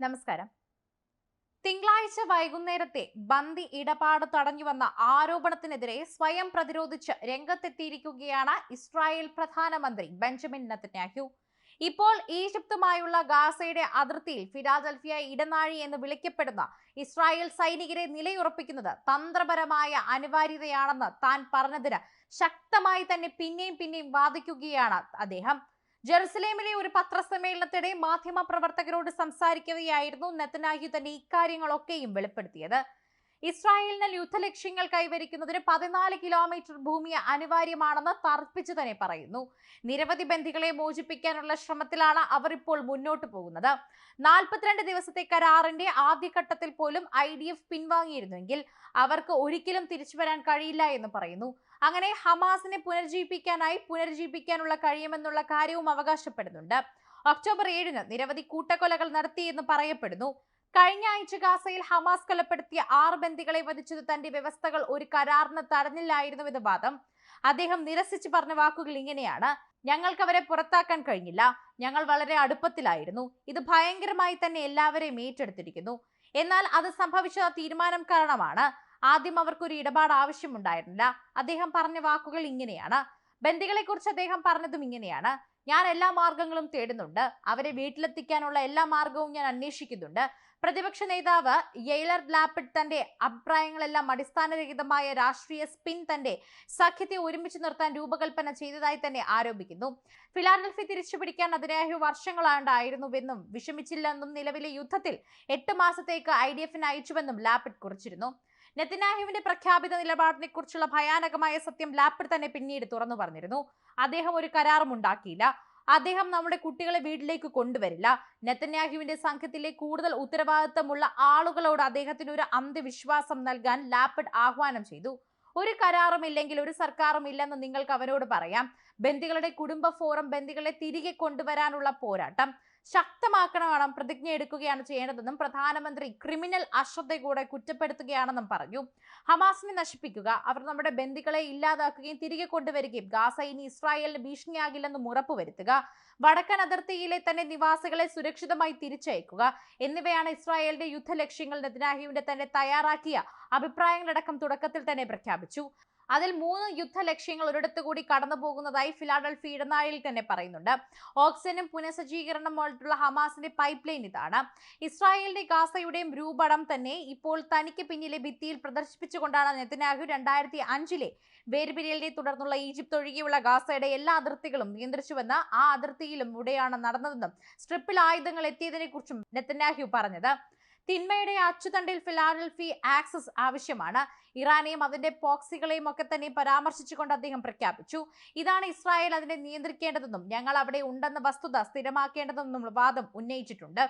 നമസ്കാരം. തിങ്കളാഴ്ച വൈകുന്നേരത്തെ ബന്ദി ഇടപാട് തടഞ്ഞുവന്ന ആരോപണത്തിനെതിരെ സ്വയം പ്രതിരോധിച്ച് രംഗത്തെത്തിയിരിക്കുകയാണ് ഇസ്രായേൽ പ്രധാനമന്ത്രി ബെഞ്ചമിൻ നെതന്യാഹു. ഇപ്പോൾ ഈജിപ്തുമായുള്ള ഗാസയുടെ അതിർത്തിയിൽ ഫിലാഡൽഫിയ ഇടനാഴി എന്ന് വിളിക്കപ്പെടുന്ന ഇസ്രായേൽ സൈനികരെ നിലയുറപ്പിക്കുന്നത് തന്ത്രപരമായ അനിവാര്യതയാണെന്ന് താൻ പറഞ്ഞതിന് ശക്തമായി തന്നെ പിന്നെയും പിന്നെയും വാദിക്കുകയാണ് അദ്ദേഹം. ജെറുസലേമിലെ ഒരു പത്രസമ്മേളനത്തിനിടെ മാധ്യമ പ്രവർത്തകരോട് സംസാരിക്കവെയായിരുന്നു നെത്തനാഹി തന്റെ ഇക്കാര്യങ്ങളൊക്കെയും വെളിപ്പെടുത്തിയത്. ഇസ്രായേലിന് യുദ്ധലക്ഷ്യങ്ങൾ കൈവരിക്കുന്നതിന് പതിനാല് കിലോമീറ്റർ ഭൂമി അനിവാര്യമാണെന്ന് തർപ്പിച്ചു തന്നെ പറയുന്നു. നിരവധി ബന്ധികളെ മോചിപ്പിക്കാനുള്ള ശ്രമത്തിലാണ് അവർ ഇപ്പോൾ മുന്നോട്ട് പോകുന്നത്. നാൽപ്പത്തിരണ്ട് ദിവസത്തെ കരാറിന്റെ ആദ്യഘട്ടത്തിൽ പോലും ഐ ഡി എഫ് പിൻവാങ്ങിയിരുന്നെങ്കിൽ അവർക്ക് ഒരിക്കലും തിരിച്ചു വരാൻ കഴിയില്ല എന്ന് പറയുന്നു. അങ്ങനെ ഹമാസിനെ പുനർജീവിപ്പിക്കാനായി പുനർജീവിപ്പിക്കാനുള്ള കഴിയുമെന്നുള്ള കാര്യവും അവകാശപ്പെടുന്നുണ്ട്. ഒക്ടോബർ ഏഴിന് നിരവധി കൂട്ടക്കൊലകൾ നടത്തിയെന്ന് പറയപ്പെടുന്നു. കഴിഞ്ഞ ആഴ്ച ഗാസയിൽ ഹമാസ് കൊലപ്പെടുത്തിയ ആറ് ബന്ദികളെ വധിച്ചത് തന്റെ വ്യവസ്ഥകൾ ഒരു കരാറിന് തടഞ്ഞില്ലായിരുന്നുവെന്ന് വാദം. അദ്ദേഹം നിരസിച്ച് പറഞ്ഞ വാക്കുകൾ ഇങ്ങനെയാണ്. ഞങ്ങൾക്ക് അവരെ പുറത്താക്കാൻ കഴിഞ്ഞില്ല. ഞങ്ങൾ വളരെ അടുപ്പത്തിലായിരുന്നു. ഇത് ഭയങ്കരമായി തന്നെ എല്ലാവരെയും ഏറ്റെടുത്തിരിക്കുന്നു. എന്നാൽ അത് സംഭവിച്ച തീരുമാനം കാരണമാണ്. ആദ്യം അവർക്കൊരു ഇടപാട് ആവശ്യമുണ്ടായിരുന്നില്ല അദ്ദേഹം പറഞ്ഞ വാക്കുകൾ ഇങ്ങനെയാണ്. ബന്ദികളെ കുറിച്ച് അദ്ദേഹം പറഞ്ഞതും ഇങ്ങനെയാണ്. ഞാൻ എല്ലാ മാർഗങ്ങളും തേടുന്നുണ്ട്. അവരെ വീട്ടിലെത്തിക്കാനുള്ള എല്ലാ മാർഗവും ഞാൻ അന്വേഷിക്കുന്നുണ്ട്. പ്രതിപക്ഷ നേതാവ് യെയ്ലർ ലാപ്പിഡ് തന്റെ അഭിപ്രായങ്ങളെല്ലാം അടിസ്ഥാനരഹിതമായ രാഷ്ട്രീയ സ്പിൻ തന്റെ സഖ്യത്തെ ഒരുമിച്ച് നിർത്താൻ രൂപകൽപ്പന ചെയ്തതായി തന്നെ ആരോപിക്കുന്നു. ഫിലാഡൽഫി തിരിച്ചുപിടിക്കാൻ അതിനായ വർഷങ്ങളാണ്ടായിരുന്നുവെന്നും വിഷമിച്ചില്ലെന്നും നിലവിലെ യുദ്ധത്തിൽ എട്ട് മാസത്തേക്ക് ഐ ഡി എഫിന് അയച്ചുവെന്നും ലാപ്പിഡ് കുറിച്ചിരുന്നു. നെത്തന്യാഹുവിന്റെ പ്രഖ്യാപിത നിലപാടിനെ കുറിച്ചുള്ള ഭയാനകമായ സത്യം ലാപ്പിഡ് തന്നെ പിന്നീട് തുറന്നു പറഞ്ഞിരുന്നു. അദ്ദേഹം ഒരു കരാറും ഉണ്ടാക്കിയില്ല. അദ്ദേഹം നമ്മുടെ കുട്ടികളെ വീട്ടിലേക്ക് കൊണ്ടുവരില്ല. നെത്തന്യാഹുവിന്റെ സംഘത്തിലെ കൂടുതൽ ഉത്തരവാദിത്തമുള്ള ആളുകളോട് അദ്ദേഹത്തിന് ഒരു അന്ധവിശ്വാസം നൽകാൻ ലാപ്പിഡ് ആഹ്വാനം ചെയ്തു. ഒരു കരാറും ഇല്ലെങ്കിൽ ഒരു സർക്കാരും ഇല്ലെന്ന് നിങ്ങൾക്ക് അവരോട് പറയാം. ബന്ദികളുടെ കുടുംബ ഫോറം ബന്ദികളെ തിരികെ കൊണ്ടുവരാനുള്ള പോരാട്ടം. ശക്തമാക്കണമെന്നും പ്രതിജ്ഞ എടുക്കുകയാണ് ചെയ്യേണ്ടതെന്നും പ്രധാനമന്ത്രി ക്രിമിനൽ അശ്രദ്ധ കൂടെ കുറ്റപ്പെടുത്തുകയാണെന്നും പറഞ്ഞു. ഹമാസിനെ നശിപ്പിക്കുക അവർ നമ്മുടെ ബന്ധുക്കളെ ഇല്ലാതാക്കുകയും തിരികെ കൊണ്ടുവരികയും ഗാസ ഇനി ഇസ്രായേലിന് ഭീഷണിയാകില്ലെന്നും ഉറപ്പുവരുത്തുക വടക്കൻ അതിർത്തിയിലെ തന്നെ നിവാസികളെ സുരക്ഷിതമായി തിരിച്ചയക്കുക എന്നിവയാണ് ഇസ്രായേലിന്റെ യുദ്ധ ലക്ഷ്യങ്ങൾ നെതന്യാഹുവിന്റെ തന്നെ തയ്യാറാക്കിയ അഭിപ്രായങ്ങളടക്കം തുടക്കത്തിൽ തന്നെ പ്രഖ്യാപിച്ചു. അതിൽ മൂന്ന് യുദ്ധ ലക്ഷ്യങ്ങൾ ഒരിടത്തു കൂടി കടന്നു പോകുന്നതായി ഫിലാഡൽഫി ഇടനാഴിയിൽ തന്നെ പറയുന്നുണ്ട്. ഓക്സിജനും പുനഃസജ്ജീകരണം പോലുള്ള ഹമാസിന്റെ പൈപ്പ് ലൈൻ ഇതാണ്. ഇസ്രായേലിന്റെ ഗാസയുടെയും രൂപടം തന്നെ ഇപ്പോൾ തനിക്ക് പിന്നിലെ ഭിത്തിയിൽ പ്രദർശിപ്പിച്ചുകൊണ്ടാണ് നെതന്യാഹു രണ്ടായിരത്തി അഞ്ചിലെ വേർപിരിയലിനെ തുടർന്നുള്ള ഈജിപ്ത് ഒഴികെയുള്ള ഗാസയുടെ എല്ലാ അതിർത്തികളും നിയന്ത്രിച്ചുവെന്ന് ആ അതിർത്തിയിലും ഇവിടെയാണ് നടന്നതെന്നും സ്ട്രിപ്പിൽ ആയുധങ്ങൾ എത്തിയതിനെ കുറിച്ചും നെതന്യാഹു പറഞ്ഞത്. തിന്മയുടെ അച്ചുതണ്ടിൽ ഫിലാഡൽഫി ആക്സസ് ആവശ്യമാണ്. ഇറാനെയും അതിന്റെ പോക്സികളെയും ഒക്കെ തന്നെ പരാമർശിച്ചുകൊണ്ട് അദ്ദേഹം പ്രഖ്യാപിച്ചു. ഇതാണ് ഇസ്രായേൽ അതിനെ നിയന്ത്രിക്കേണ്ടതെന്നും ഞങ്ങൾ അവിടെ ഉണ്ടെന്ന വസ്തുത സ്ഥിരമാക്കേണ്ടതെന്നും വാദം ഉന്നയിച്ചിട്ടുണ്ട്.